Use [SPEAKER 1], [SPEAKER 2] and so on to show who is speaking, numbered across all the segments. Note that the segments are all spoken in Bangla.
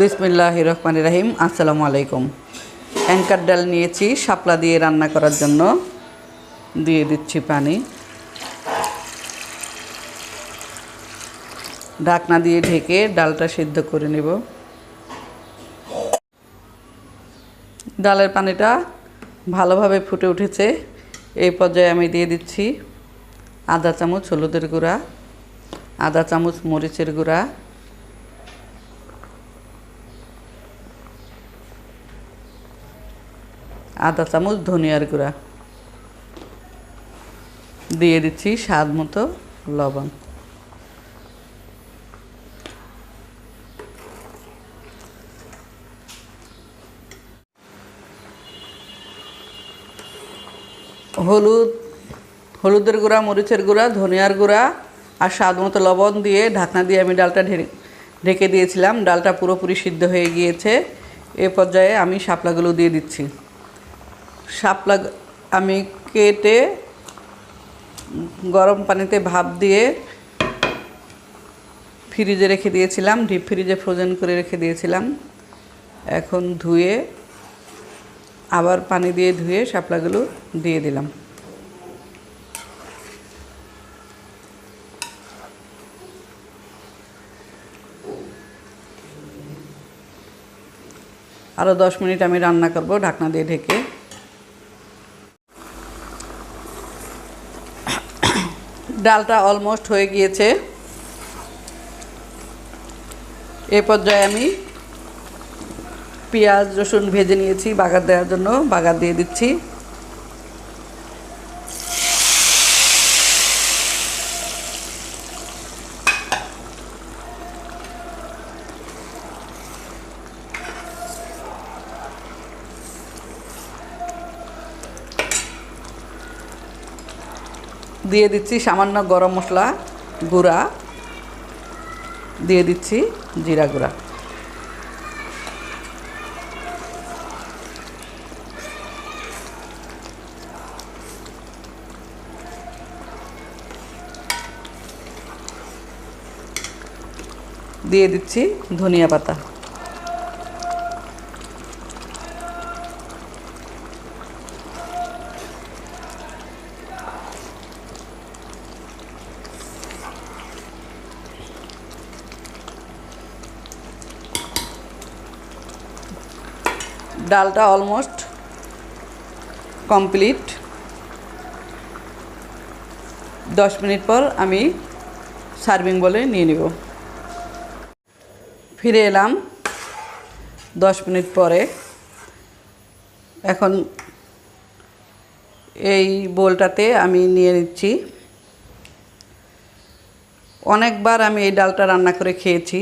[SPEAKER 1] বিসমিল্লাহ রহমান রাহিম আসসালামু আলাইকুম অ্যাঙ্কার ডাল নিয়েছি, শাপলা দিয়ে রান্না করার জন্য। দিয়ে দিচ্ছি পানি। ঢাকনা দিয়ে ঢেকে ডালটা সিদ্ধ করে নেব। ডালের পানিটা ভালোভাবে ফুটে উঠেছে। এই পর্যায়ে আমি দিয়ে দিচ্ছি আধা চামচ, হলুদের গুঁড়া আধা চামচ, মরিচের গুঁড়া আধা চামচ ধনিয়ার গুঁড়া। দিয়ে দিচ্ছি স্বাদ মতো লবণ। হলুদ, হলুদের গুঁড়া, মরিচের গুঁড়া, ধনিয়ার গুঁড়া আর স্বাদ মতো লবণ দিয়ে ঢাকনা দিয়ে আমি ডালটা ঢেকে দিয়েছিলাম। ডালটা পুরোপুরি সিদ্ধ হয়ে গিয়েছে। এ পর্যায়ে আমি শাপলাগুলো দিয়ে দিচ্ছি। শাপলা আমি কেটে গরম পানিতে ভাপ দিয়ে ফ্রিজে রেখে দিয়েছিলাম, ডিপ ফ্রিজে ফ্রোজেন করে রেখে দিয়েছিলাম। এখন ধুয়ে, আবার পানি দিয়ে ধুয়ে শাপলাগুলো দিয়ে দিলাম। আরও দশ মিনিট আমি রান্না করব, ঢাকনা দিয়ে ঢেকে। ডালটা অলমোস্ট হয়ে গিয়েছে। এ পর্যায়ে আমি পেঁয়াজ, রসুন ভেজে নিয়েছি, বাগার দেওয়ার জন্য, বাগার দিয়ে দিচ্ছি। দিয়ে দিচ্ছি সামান্য গরম মশলা গুঁড়া। দিয়ে দিচ্ছি জিরা গুঁড়া। দিয়ে দিচ্ছি ধনিয়া পাতা। ডালটা অলমোস্ট কমপ্লিট। দশ মিনিট পর আমি সার্ভিং বলে নিয়ে নেব। ফিরে এলাম দশ মিনিট পরে। এখন এই বোলটাতে আমি নিয়ে নিচ্ছি। অনেকবার আমি এই ডালটা রান্না করে খেয়েছি।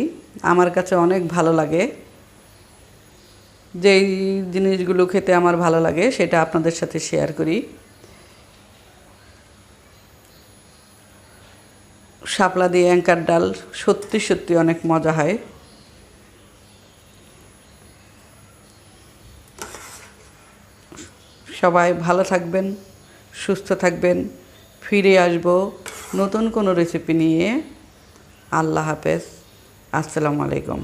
[SPEAKER 1] আমার কাছে অনেক ভালো লাগে। যেই জিনিসগুলো খেতে আমার ভালো লাগে সেটা আপনাদের সাথে শেয়ার করি। শাপলা দিয়ে অ্যাঙ্কার ডাল, সত্যি সত্যি অনেক মজা হয়। সবাই ভালো থাকবেন, সুস্থ থাকবেন, ফিরে আসব নতুন কোনো রেসিপি নিয়ে। আল্লাহ হাফেজ। আসসালামু আলাইকুম।